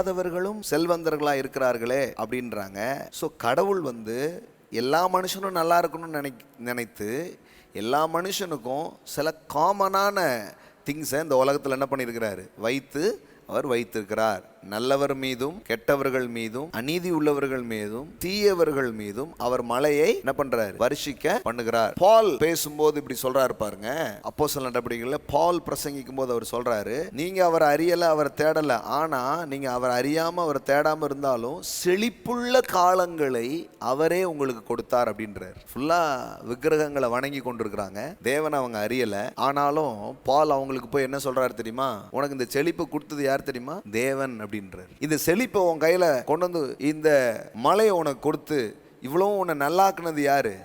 அறியாதவர்களும் செல்வந்தர்களா இருக்கிறார்களே அப்படின்றாங்க. ஸோ கடவுள் வந்து எல்லா மனுஷனும் நல்லா இருக்கணும்னு நினை நினைத்து எல்லா மனுஷனுக்கும் சில காமனான திங்ஸை இந்த உலகத்தில் என்ன பண்ணியிருக்கிறாரு? வைத்து அவர் வைத்திருக்கிறார். நல்லவர் மீதும் கெட்டவர்கள் மீதும் அநீதி உள்ளவர்கள் மீதும் தீயவர்கள் மீதும் அவர் மலையை என்ன பண்றாரு? வருஷிக்க பண்ணுகிறார். பால் பேசும்போது இப்படி சொல்றாரு பாருங்க. அப்போ சில நடவடிக்கைகள்ல பால் பிரசங்கிக்கும் போது அவர் சொல்றாரு நீங்க அவர் அறியல அவர் தேடல. ஆனா நீங்க அவர் அறியாம அவர் தேடாம இருந்தாலும் செழிப்புள்ள காலங்களை அவரே உங்களுக்கு கொடுத்தார் அப்படின்றார். ஃபுல்லா விக்கிரகங்களை வணங்கி கொண்டிருக்கிறாங்க. தேவன் அவங்க அறியல. ஆனாலும் பால் அவங்களுக்கு போய் என்ன சொல்றாரு தெரியுமா? உனக்கு இந்த செழிப்பு கொடுத்தது யார் தெரியுமா? தேவன் அப்படின்றார். இந்த செழிப்பை உன் கையில கொண்டு வந்து இந்த மலையை உனக்கு கொடுத்து இவ்வளவு உன்னை நல்லாக்குனது யாரு?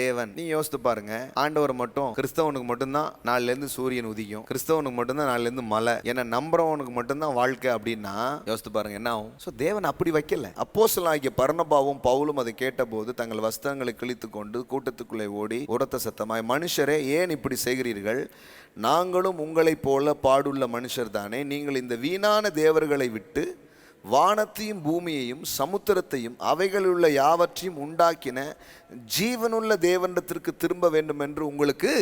தேவன். நீ யோசித்து பாருங்க. ஆண்டவர் மட்டும் கிறிஸ்தவனுக்கு மட்டும்தான் நாளில இருந்து சூரியன் உதிக்கும். கிறிஸ்தவனுக்கு மட்டும்தான் நாளில இருந்து மலை என்ன நம்புறவனுக்கு மட்டும்தான் வாழ்க்கை அப்படின்னா யோசித்து பாருங்க என்ன ஆகும்? ஸோ தேவன் அப்படி வைக்கல. அப்போசல் ஆகிய பர்ணபாவும் பவுலும் அதை கேட்டபோது தங்கள் வஸ்திரங்களை கிழித்து கொண்டு கூட்டத்துக்குள்ளே ஓடி உரத்த சத்தமாய் மனுஷரே ஏன் இப்படி செய்கிறீர்கள்? நாங்களும் உங்களைப் போல பாடுள்ள மனுஷர் தானே நீங்கள் இந்த வீணான தேவர்களை விட்டு வானத்தையும் பூமியையும் சமுத்திரத்தையும் அவைகளிலுள்ள யாவற்றையும் உண்டாக்கின ஜீவனுள்ள தேவனிடத்திற்கு திரும்ப வேண்டும் என்று உங்களுக்கு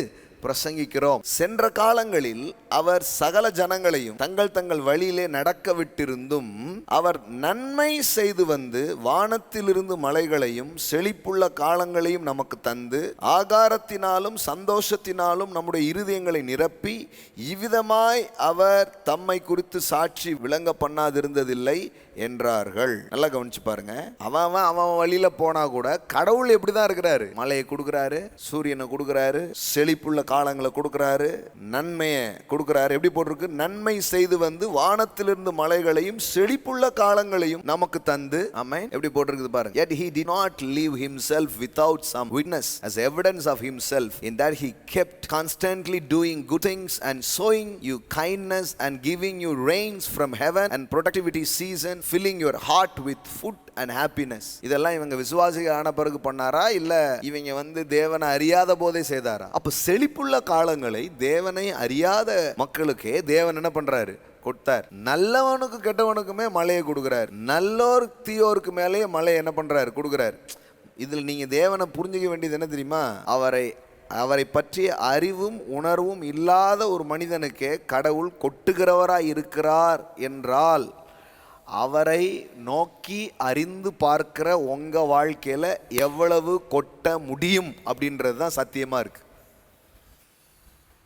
பிரசங்கிக்கிறோம். சென்ற காலங்களில் அவர் சகல ஜனங்களையும் தங்கள் தங்கள் வழியிலே நடக்க விட்டிருந்தும் அவர் நன்மை செய்து வந்து வானத்திலிருந்து மலைகளையும் செழிப்புள்ள காலங்களையும் நமக்கு தந்து ஆகாரத்தினாலும் சந்தோஷத்தினாலும் நம்முடைய இருதயங்களை நிரப்பி இவ்விதமாய் அவர் தம்மை குறித்து சாட்சி விளங்க பண்ணாதிருந்ததில்லை என்றார்கள். நல்லா கவனிச்சு பாருங்க. அவன் அவன் அவன் வழியில போனா கூட கடவுள் எப்படிதான் இருக்கிறாரு? மலையை கொடுக்குறாரு சூரியனை கொடுக்குறாரு செழிப்புள்ள காலங்களை கொடுக்குறாரு நன்மையை கொடுக்குறாரு எப்படி போட்டிருக்கு நன்மை செய்து வந்து வானத்திலிருந்து மலைகளையும் செழிப்புள்ள காலங்களையும் நமக்கு தந்து ஆமென் எப்படி போட்டிருக்குது பாருங்க yet he did not leave himself without some witness as evidence of himself in that he kept constantly doing good things and showing you kindness and giving you rains from heaven and productivity season filling your heart with food and happiness இதெல்லாம் இவங்க விசுவாசிகள் ஆன பிறகு பண்ணாரா இல்ல இவங்க வந்து தேவனை அறியாத போதே செய்தாரா அப்ப செழிப்புள்ள காலங்களை தேவனை அறியாத மக்களுக்கே தேவன் என்ன பண்றாரு? கொடுத்தார். நல்லவனுக்கு கெட்டவனுக்குமே மழையை கொடுக்குறார். நல்லோர் தீயோருக்கு மேலேயே மழையை என்ன பண்றாரு? கொடுக்குறார். இதில் நீங்க தேவனை புரிஞ்சுக்க வேண்டியது என்ன தெரியுமா? அவரை அவரை பற்றிய அறிவும் உணர்வும் இல்லாத ஒரு மனிதனுக்கே கடவுள் கொட்டுகிறவராய் இருக்கிறார் என்றால் அவரை நோக்கி அறிந்து பார்க்கிற உங்கள் வாழ்க்கையில் எவ்வளவு கொட்ட முடியும் அப்படின்றது தான் சத்தியமாக இருக்குது